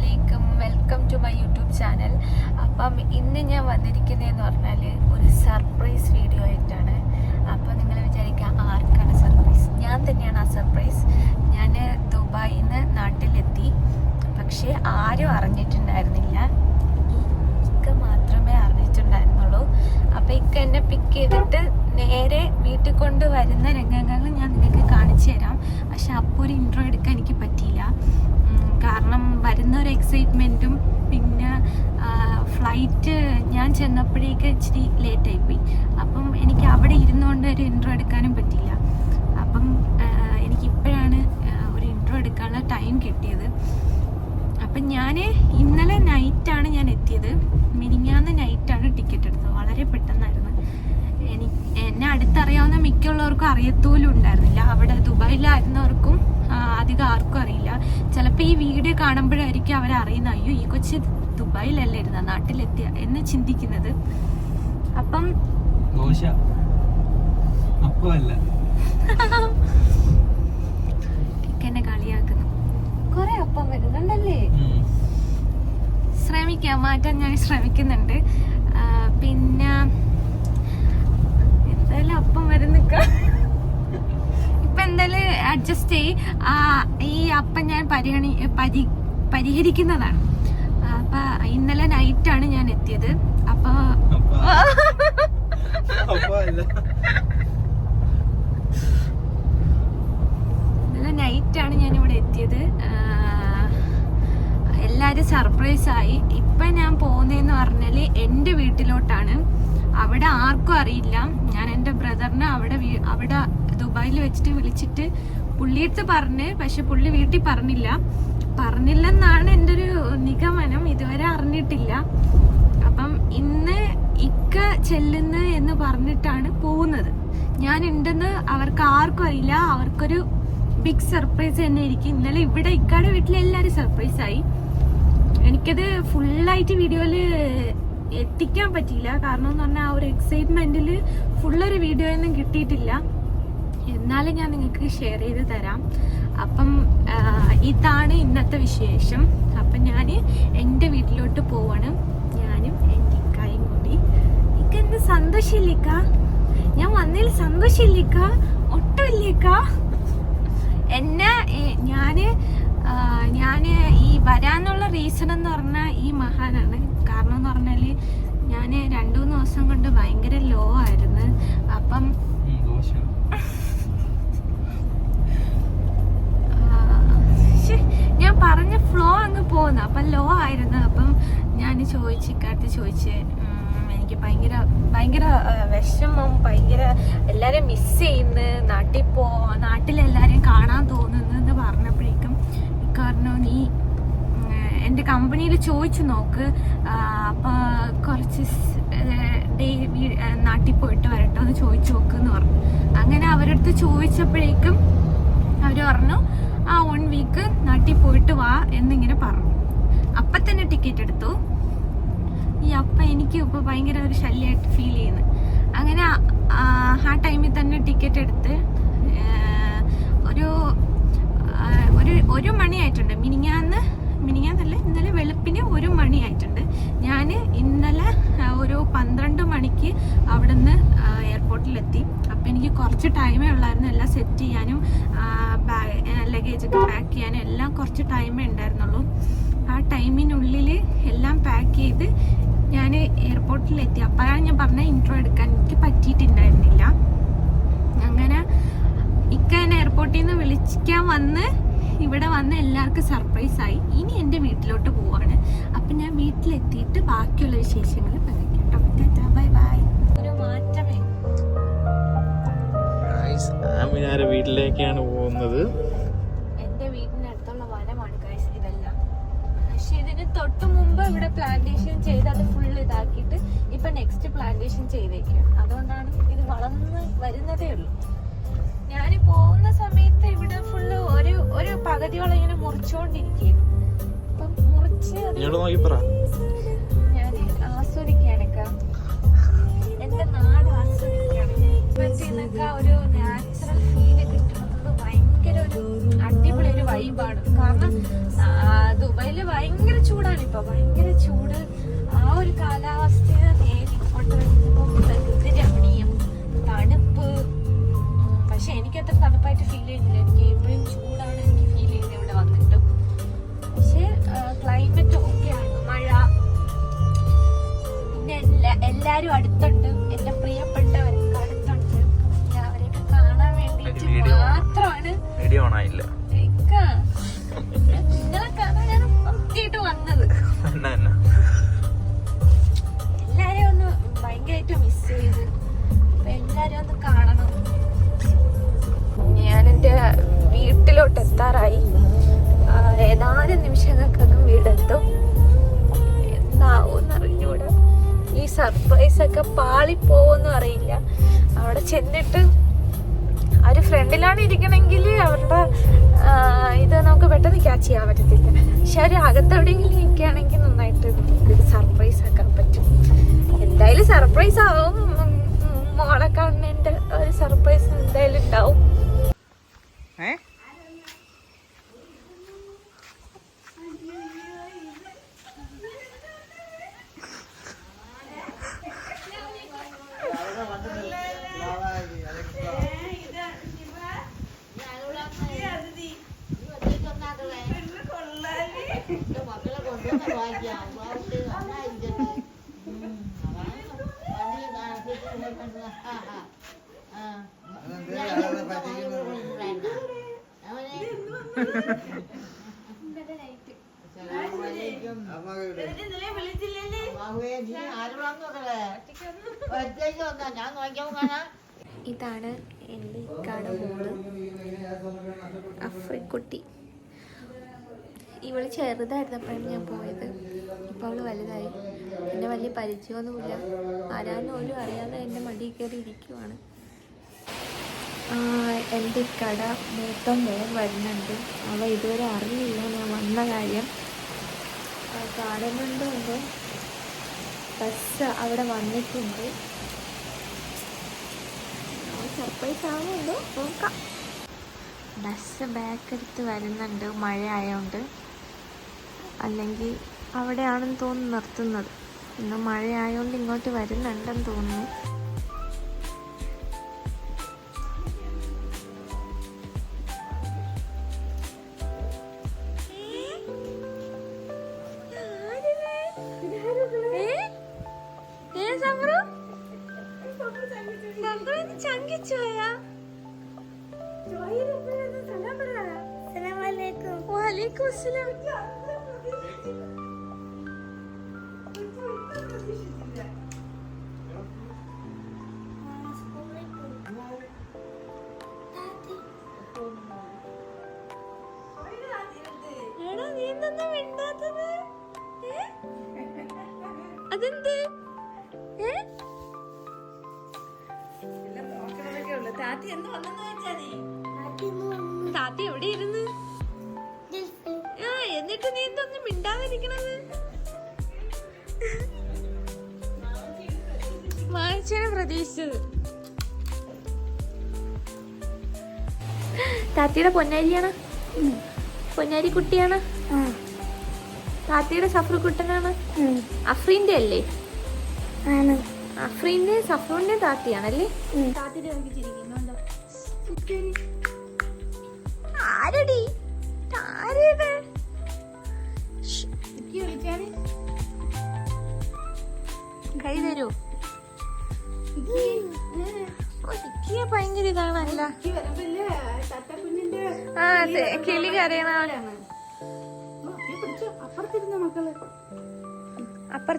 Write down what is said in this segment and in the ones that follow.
അലൈക്കും welcome to my YouTube channel അപ്പം ഇന്ന് ഞാൻ വന്നിരിക്കുന്നതെന്ന് പറഞ്ഞാൽ ഒരു സർപ്രൈസ് വീഡിയോ ആയിട്ടാണ്. അപ്പോൾ നിങ്ങൾ വിചാരിക്കുക ആർക്കാണ് സർപ്രൈസ് ഞാൻ തന്നെയാണ് ആ സർപ്രൈസ് ഞാൻ ദുബായിൽ നിന്ന് നാട്ടിലെത്തി. പക്ഷേ ആരും അറിഞ്ഞിട്ടുണ്ടായിരുന്നില്ല. ഇക്ക മാത്രമേ അറിഞ്ഞിട്ടുണ്ടായിരുന്നുള്ളൂ. അപ്പോൾ ഇക്ക എന്നെ പിക്ക് ചെയ്തിട്ട് നേരെ വീട്ടിൽ കൊണ്ട് വരുന്ന രംഗങ്ങൾ ഞാൻ നിങ്ങൾക്ക് കാണിച്ചു തരാം. പക്ഷെ അപ്പോൾ ഒരു ഇൻട്രോ എടുക്കാൻ എനിക്ക് പറ്റിയില്ല. കാരണം വരുന്ന ഒരു എക്സൈറ്റ്മെന്റും പിന്നെ ഫ്ലൈറ്റ് ഞാൻ ചെന്നപ്പോഴേക്ക് ഇച്ചിരി ലേറ്റ് പോയി അപ്പം എനിക്ക് അവിടെ ഇരുന്നുകൊണ്ട് ഒരു ഇൻട്രോ എടുക്കാനും പറ്റില്ല അപ്പം എനിക്കിപ്പോഴാണ് ഒരു ഇൻട്രോ എടുക്കാനുള്ള ടൈം കിട്ടിയത്. അപ്പം ഞാൻ ഇന്നലെ നൈറ്റാണ് ഞാൻ എത്തിയത്. മിനിങ്ങാന്ന് നൈറ്റാണ് ടിക്കറ്റ് എടുത്തത്. വളരെ പെട്ടെന്നായിരുന്നു. എനിക്ക് എന്നെ അടുത്തറിയാവുന്ന മിക്കുള്ളവർക്കും അറിയത്തോലും ഉണ്ടായിരുന്നില്ല അവിടെ ദുബായിലായിരുന്നവർക്കും അധികം ആർക്കും അറിയില്ല. ചിലപ്പോൾ ഈ വീഡിയോ കാണുമ്പോഴായിരിക്കും അവരറിയുന്ന അയ്യോ ഈ കൊച്ചി ദുബായിലല്ലേ ഇരുന്ന നാട്ടിലെത്തിയ എന്ന് ചിന്തിക്കുന്നത്. അപ്പം എന്നെ കളിയാക്കുന്നു. കൊറേ അപ്പം വരുന്നുണ്ടല്ലേ. ശ്രമിക്കാം മാറ്റാൻ ഞാൻ ശ്രമിക്കുന്നുണ്ട്. പിന്നെ എന്തായാലും അപ്പം വരുന്നിക്ക എന്തായാലും അഡ്ജസ്റ്റ് ചെയ്. ഈ അപ്പ ഞാൻ പരിഗണി പരി പരിഹരിക്കുന്നതാണ്. അപ്പൊ ഇന്നലെ നൈറ്റാണ് ഞാൻ എത്തിയത്. അപ്പൊ ഇന്നലെ നൈറ്റാണ് ഞാൻ ഇവിടെ എത്തിയത്. എല്ലാരും എല്ലാവരും സർപ്രൈസ് ആയി. ഇപ്പൊ ഞാൻ പോകുന്നതെന്ന് പറഞ്ഞാൽ എന്റെ വീട്ടിലോട്ടാണ്. അവിടെ ആർക്കും അറിയില്ല. ഞാൻ എന്റെ ബ്രദറിനെ അവിടെ അവിടെ ദുബായിൽ വെച്ചിട്ട് വിളിച്ചിട്ട് പുള്ളിയടുത്ത് പറഞ്ഞ് പക്ഷെ പുള്ളി വീട്ടിൽ പറഞ്ഞില്ല. പറഞ്ഞില്ലെന്നാണ് എന്റെ ഒരു നിഗമനം. ഇതുവരെ അറിഞ്ഞിട്ടില്ല. അപ്പം ഇന്ന് ഇക്ക ചെല്ലുന്നു എന്ന് പറഞ്ഞിട്ടാണ് പോകുന്നത്. ഞാൻ ഉണ്ടെന്ന് അവർക്ക് ആർക്കും അറിയില്ല. അവർക്കൊരു ബിഗ് സർപ്രൈസ് തന്നെ ആയിരിക്കും. ഇന്നലെ ഇവിടെ ഇക്കയുടെ വീട്ടിൽ എല്ലാവരും സർപ്രൈസ് ആയി. എനിക്കത് ഫുള്ളായിട്ട് വീഡിയോയിൽ എത്തിക്കാൻ പറ്റിയില്ല. കാരണം എന്ന് പറഞ്ഞാൽ ആ ഒരു എക്സൈറ്റ്മെന്റിൽ ഫുള്ളൊരു വീഡിയോ ഒന്നും കിട്ടിയിട്ടില്ല. എന്നാലും ഞാൻ നിങ്ങൾക്ക് ഷെയർ ചെയ്ത് തരാം. അപ്പം ഇതാണ് ഇന്നത്തെ വിശേഷം. അപ്പം ഞാൻ എന്റെ വീട്ടിലോട്ട് പോവാണ്. ഞാനും എന്റെ ഇക്കായും കൂടി. ഇക്ക എന്ത് സന്തോഷമില്ലിക്ക? ഞാൻ വന്നതിൽ സന്തോഷമില്ലിക്ക? ഒട്ടുമില്ലിക്ക? എന്നെ ഞാൻ ഞാൻ ഈ വരാനുള്ള റീസൺ എന്ന് പറഞ്ഞാൽ ഈ മഹാനാണ്. കാരണം എന്ന് പറഞ്ഞാൽ ഞാൻ രണ്ടു മൂന്ന് ദിവസം കൊണ്ട് ഭയങ്കര ലോ ആയിരുന്നു. അപ്പം ഉം, ദോശ ആ, ശ്ശെ, ഞാൻ പറഞ്ഞ ഫ്ലോ അങ്ങ് പോകുന്നു അപ്പം ലോ ആയിരുന്നു. അപ്പം ഞാൻ ചോദിച്ച് ഇക്കാര്യത്തിൽ ചോദിച്ച് എനിക്ക് ഭയങ്കര ഭയങ്കര വിഷമം ഭയങ്കര എല്ലാരെയും മിസ് ചെയ്യുന്നു നാട്ടിൽ പോ നാട്ടിലെല്ലാരെയും കാണാൻ തോന്നുന്നു എന്ന് പറഞ്ഞപ്പോഴേക്കും ഇക്കാരണോ നീ എന്റെ കമ്പനിയിൽ ചോദിച്ചു നോക്ക്. അപ്പോൾ അപ്പൊ കുറച്ച് ഡേ നാട്ടിൽ പോയിട്ട് വരട്ടോ എന്ന് ചോദിച്ചു നോക്ക് എന്ന് പറഞ്ഞു. അങ്ങനെ അവരടുത്ത് ചോദിച്ചപ്പോഴേക്കും അവർ പറഞ്ഞു ആ വൺ വീക്ക് നാട്ടിൽ പോയിട്ട് വാ എന്നിങ്ങനെ പറഞ്ഞു. അപ്പൊ തന്നെ ടിക്കറ്റ് എടുത്തു. ഈ അപ്പ എനിക്ക് ഇപ്പൊ ഭയങ്കര ഒരു ശല്യമായിട്ട് ഫീൽ ചെയ്യുന്നു. അങ്ങനെ ആ- ടൈമിൽ തന്നെ ടിക്കറ്റ് എടുത്ത് ഒരു ഒരു ഒരു മണിയായിട്ടുണ്ട് മിനിങ്ങാന്ന് മിനിങ്ങാന്നല്ല ഇന്നലെ വെളുപ്പിന് ഒരു മണിയായിട്ടുണ്ട് ഞാൻ ഇന്നലെ ഒരു പന്ത്രണ്ട് മണിക്ക് അവിടുന്ന് എനിക്ക് കുറച്ച് ടൈമേ ഉള്ളായിരുന്നു. എല്ലാം സെറ്റ് ചെയ്യാനും ലഗേജ് ഒക്കെ പാക്ക് ചെയ്യാനും എല്ലാം കുറച്ച് ടൈമേ ഉണ്ടായിരുന്നുള്ളൂ. ആ ടൈമിനുള്ളിൽ എല്ലാം പാക്ക് ചെയ്ത് ഞാൻ എയർപോർട്ടിൽ എത്തി അപ്പോഴാണ് ഞാൻ പറഞ്ഞ ഇൻട്രോ എടുക്കാൻ. എനിക്ക് പറ്റിയിട്ടുണ്ടായിരുന്നില്ല. അങ്ങനെ ഇക്ക എന്നെ എയർപോർട്ടിൽ നിന്ന് വിളിക്കാൻ വന്ന് ഇവിടെ വന്ന് എല്ലാവർക്കും സർപ്രൈസ് ആയി. ഇനി എന്റെ വീട്ടിലോട്ട് പോവാണ്. അപ്പം ഞാൻ വീട്ടിലെത്തിയിട്ട് ബാക്കിയുള്ള വിശേഷങ്ങൾ പറയാം കേട്ടോ. ബൈ ബൈ ഒരു മാറ്റമേ ആമിനാരെ വീട്ടിലേക്കാണ് പോകുന്നത്. എന്റെ വീടിനടുത്തുള്ള വനമാണ് ഗൈസ് ഇതെല്ലാം. പക്ഷെ ഇതിന് തൊട്ട് മുമ്പ് ഇവിടെ പ്ലാന്റേഷൻ ചെയ്ത് അത് ഫുൾ ഇതാക്കിയിട്ട് ഇപ്പൊ നെക്സ്റ്റ് പ്ലാന്റേഷൻ ചെയ്തേക്കാണ് അതുകൊണ്ടാണ് ഇത് വളർന്ന് വരുന്നതേ ഉള്ളൂ. ഞാൻ പോകുന്ന സമയത്ത് ഇവിടെ ഫുള്ള് ഒരു ഒരു പകുതിയോളം ഇങ്ങനെ മുറിച്ചുകൊണ്ടിരിക്കുകയാണ് അപ്പം മുറിച്ച് ഞാൻ ആസ്വദിക്കാനൊക്കെ എന്റെ നാട് ആസ്വദിക്കുകയാണ് മറ്റേന്നൊക്കെ ഒരു നാച്ചുറൽ ഫീൽ കിട്ടുന്നത് ഭയങ്കര ഒരു അടിപൊളി ഒരു വൈബാണ് കാരണം ദുബായിൽ ഭയങ്കര ചൂടാണ് ഇപ്പൊ. ഭയങ്കര ചൂട്. ആ ഒരു കാലാവസ്ഥ നേരിട്ട് പ്രകൃതി രമണീയം തണുപ്പ്. പക്ഷെ എനിക്ക് അത്ര തണുപ്പായിട്ട് ഫീൽ ചെയ്യുന്നില്ല എനിക്ക് എപ്പോഴും ചൂടാണ് എനിക്ക് ഫീൽ ചെയ്യുന്നത് ഇവിടെ വന്നിട്ട്. പക്ഷെ ക്ലൈമറ്റ് ആണ്. മഴ. പിന്നെ എല്ലാ എല്ലാരും അടുത്തുണ്ട്. വന്നത് ഓൺ ആയില്ല. എല്ലാരെയും ഒന്ന് ഭയങ്കരമായിട്ട് മിസ് ചെയ്ത്. അപ്പൊ എല്ലാരും ഒന്ന് കാണണം. ഞാൻ എന്റെ വീട്ടിലോട്ട് എത്താറായി. ഏതാനും നിമിഷങ്ങൾക്കകം വീടെത്തും. എന്താവും അറിഞ്ഞൂടാ ഈ സർപ്രൈസ് ഒക്കെ പാളിപ്പോവെന്നും അറിയില്ല അവിടെ ചെന്നിട്ട് അവർ ഫ്രണ്ടിലാണ് ഇരിക്കണമെങ്കിൽ അവരുടെ ഇത് നമുക്ക് പെട്ടെന്ന് ക്യാച്ച് ചെയ്യാൻ പറ്റത്തില്ല. പക്ഷെ അവർ അകത്തെവിടെയെങ്കിലും നിൽക്കുകയാണെങ്കിൽ നന്നായിട്ട് ഒരു സർപ്രൈസ് ആക്കാൻ പറ്റും. എന്തായാലും സർപ്രൈസ് ആവും. മോളെ കാണുന്നതിന്റെ ഒരു സർപ്രൈസ് എന്തായാലും ഉണ്ടാവും. ഇതാണ് എന്റെ ഇക്കാടെ മോൾ അഫ്രിക്കുട്ടി. ഇവൾ ചെറുതായിരുന്നപ്പോഴാണ് ഞാൻ പോയത്. ഇപ്പോൾ അവൾ വലുതായി. പിന്നെ വലിയ പരിചയമൊന്നുമില്ല. ആരാന്ന് പോലും അറിയാതെ എന്റെ മടിയിൽ കയറി ഇരിക്കുവാണ്. എന്റെ കട മൂത്ത മോൻ വരുന്നുണ്ട്. അവ ഇതുവരെ അറിയില്ല ഞാൻ വന്ന കാര്യം ആ, കാണുന്നുണ്ടോ എന്തോ ബസ് അവിടെ വന്നിട്ടുണ്ട്. സർപ്രൈസ് ആവുന്നുണ്ടോ നോക്കാം. ബസ് ബാക്ക് എടുത്ത് വരുന്നുണ്ട്. മഴ ആയതുകൊണ്ട് അല്ലെങ്കിൽ അവിടെയാണെന്ന് തോന്നുന്നു നിർത്തുന്നത്. ഇന്ന് മഴ ഇങ്ങോട്ട് വരുന്നുണ്ടെന്ന് തോന്നുന്നു. വാലേക്കും അസ്സലാം. അതെന്ത്? താത്തി എവിടെ ഇരുന്ന്? ആ എന്നിട്ട് നീ എന്തൊന്നും മിണ്ടാതിരിക്കണത്? വാങ്ങിച്ചാണ് പ്രതീക്ഷിച്ചത്. താത്തിയുടെ പൊന്നാരിയാണ്? പൊന്നാരി കുട്ടിയാണ് താത്തിയുടെ സഫർ കുട്ടനാണ് അഫ്രീന്റെ അല്ലേ? അഫ്രീന്റെ സഫറിന്റെ താത്തിയാണല്ലേ? താത്തയുടെ ആരടി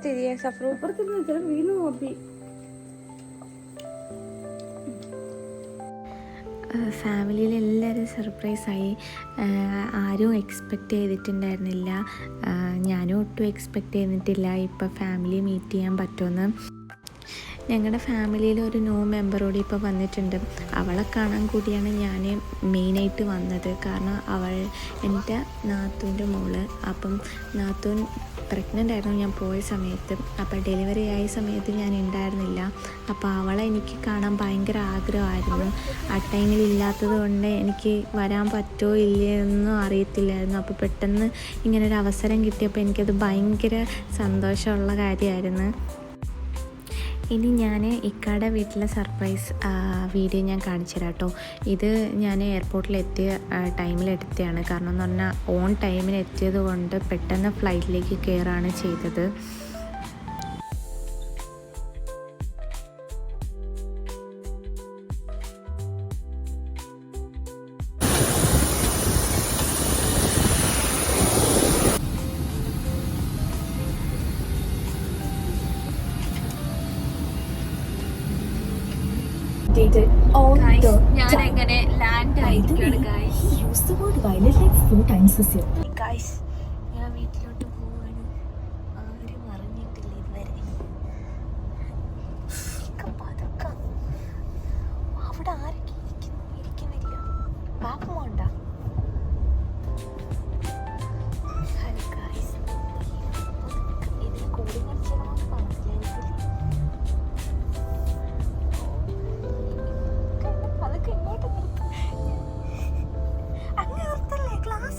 അപ്പുറത്തിരിയേ സഫ്രു വീണു നോക്കി. ഫാമിലിയിൽ എല്ലാവരും സർപ്രൈസായി ആരും എക്സ്പെക്റ്റ് ചെയ്തിട്ടുണ്ടായിരുന്നില്ല. ഞാനും ഒട്ടും എക്സ്പെക്റ്റ് ചെയ്തിട്ടില്ല. ഇപ്പം ഫാമിലി മീറ്റ് ചെയ്യാൻ പറ്റുമെന്ന്. ഞങ്ങളുടെ ഫാമിലിയിൽ ഒരു ന്യൂ മെമ്പർ കൂടി ഇപ്പോൾ വന്നിട്ടുണ്ട്. അവളെ കാണാൻ കൂടിയാണ് ഞാൻ മെയിനായിട്ട് വന്നത്. കാരണം അവൾ എന്റെ നാത്തൂന്റെ മോൾ. അപ്പം നാത്തൂൻ പ്രഗ്നന്റ് ആയിരുന്നു ഞാൻ പോയ സമയത്ത്. അപ്പോൾ ഡെലിവറി ആയ സമയത്ത് ഞാൻ ഉണ്ടായിരുന്നില്ല അപ്പോൾ അവളെ എനിക്ക് കാണാൻ ഭയങ്കര ആഗ്രഹമായിരുന്നു. ആ ടൈമിൽ ഇല്ലാത്തത് കൊണ്ട് എനിക്ക് വരാൻ പറ്റുമോ ഇല്ലയെന്നൊന്നും അറിയത്തില്ലായിരുന്നു. അപ്പോൾ പെട്ടെന്ന് ഇങ്ങനൊരു അവസരം കിട്ടിയപ്പോൾ എനിക്കത് ഭയങ്കര സന്തോഷമുള്ള കാര്യമായിരുന്നു. ഇനി ഞാൻ ഇക്കാടെ വീട്ടിലെ സർപ്രൈസ് വീഡിയോ ഞാൻ കാണിച്ചു തരാം കേട്ടോ ഇത് ഞാൻ എയർപോർട്ടിൽ എത്തിയ ടൈമിൽ എടുത്തതാണ് കാരണം എന്ന് പറഞ്ഞാൽ ഓൺ ടൈമിന് എത്തിയത് കൊണ്ട് പെട്ടെന്ന് ഫ്ലൈറ്റിലേക്ക് കയറാണ് ചെയ്തത്. On ഞാൻ എങ്ങനെ ലാൻഡ് ആയിരിക്കുകയാണ് guys he used the word violet like four times guys ഞാൻ വീട്ടിലോട്ട് പോവാണ്. ആരും അറിഞ്ഞിട്ടില്ല ഇതുവരെ. പതുക്കെ. അവിടെ ആരൊക്കെ ഇരിക്കുന്നില്ല. പാപ്പം വേണ്ട ഹലോ ഗൈസ് ഇതിൽ കൂടി കളിച്ചതൊന്നും മനസ്സിലായിട്ടില്ല അതൊക്കെ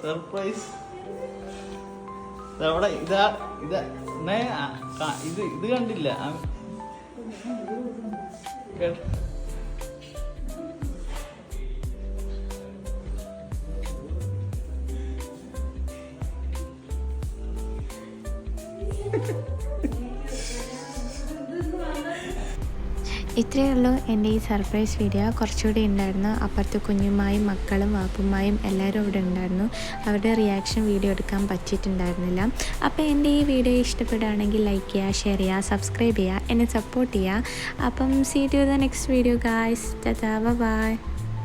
സർപ്രൈസ് അവിടെ ഇതാ ഇതാ ഇത് ഇത് കണ്ടില്ല Thank കേട്ടോ? ഇത്രയേ ഉള്ളൂ എന്റെ ഈ സർപ്രൈസ് വീഡിയോ. കുറച്ചുകൂടി ഉണ്ടായിരുന്നു. അപ്പുറത്തെ കുഞ്ഞുമായും മക്കളും വാപ്പുമായും എല്ലാവരും അവിടെ ഉണ്ടായിരുന്നു. അവരുടെ റിയാക്ഷൻ വീഡിയോ എടുക്കാൻ പറ്റിയിട്ടുണ്ടായിരുന്നില്ല. അപ്പോൾ എന്റെ ഈ വീഡിയോ ഇഷ്ടപ്പെടുകയാണെങ്കിൽ ലൈക്ക് ചെയ്യുക ഷെയർ ചെയ്യുക സബ്സ്ക്രൈബ് ചെയ്യുക എന്നെ സപ്പോർട്ട് ചെയ്യുക. അപ്പം see to the next video guys bye